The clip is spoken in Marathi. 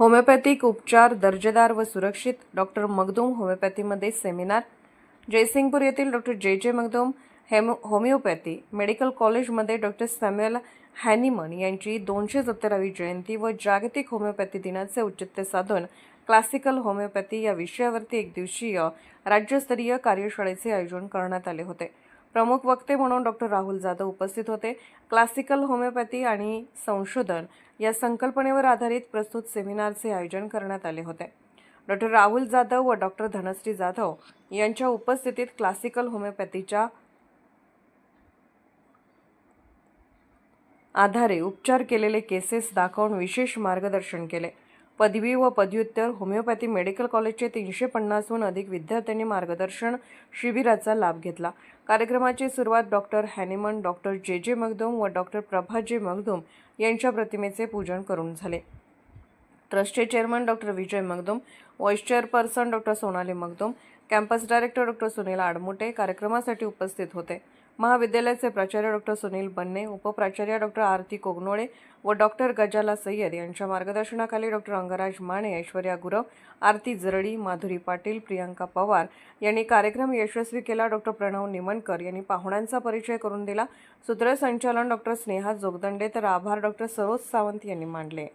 होमिओपॅथिक उपचार दर्जेदार व सुरक्षित. डॉक्टर मगदूम होमिओपॅथीमध्ये सेमिनार. जयसिंगपूर येथील डॉक्टर जे जे मगदूम हेमो होमिओपॅथी मेडिकल कॉलेजमध्ये डॉक्टर सॅम्युअल हॅनिमन यांची दोनशे सत्तरावी जयंती व जागतिक होमिओपॅथी दिनाचे औचित्य साधून क्लासिकल होमिओपॅथी या विषयावरती एक दिवसीय राज्यस्तरीय कार्यशाळेचे आयोजन करण्यात आले होते. प्रमुख वक्ते म्हणून डॉक्टर राहुल जाधव उपस्थित होते. क्लासिकल होमिओपॅथी आणि संशोधन या संकल्पनेवर आधारित प्रस्तुत सेमिनारचे आयोजन करण्यात आले होते. डॉक्टर राहुल जाधव व डॉक्टर धनश्री जाधव यांच्या उपस्थितीत क्लासिकल होमिओपॅथीच्या आधारे उपचार केलेले केसेस दाखवून विशेष मार्गदर्शन केले. पदवी व पदव्युत्तर होमिओपॅथी मेडिकल कॉलेजचे तीनशे पन्नासहून अधिक विद्यार्थ्यांनी मार्गदर्शन शिबिराचा लाभ घेतला. कार्यक्रमाची सुरुवात doctor Hahnemann doctor J. J. Magdum व डॉक्टर प्रभा जे मगदूम यांच्या प्रतिमेचे पूजन करून झाले. ट्रस्टचे chairman doctor Vijay Magdum vice chairperson doctor Sonali Magdum campus director doctor Sunil Admute कार्यक्रमासाठी उपस्थित होते. महाविद्यालयाचे प्राचार्य डॉक्टर सुनील बन्ने उपप्राचार्य डॉक्टर आरती कोगनोळे व डॉक्टर गजाला सय्यद यांच्या मार्गदर्शनाखाली डॉक्टर अंगराज माने ऐश्वर्या गुरव आरती जरडी माधुरी पाटील प्रियांका पवार यांनी कार्यक्रम यशस्वी केला. डॉक्टर प्रणव निमनकर यांनी पाहुण्यांचा परिचय करून दिला. सूत्रसंचालन डॉक्टर स्नेहा जोगदंडे तर आभार डॉक्टर सरोज सावंत यांनी मांडले.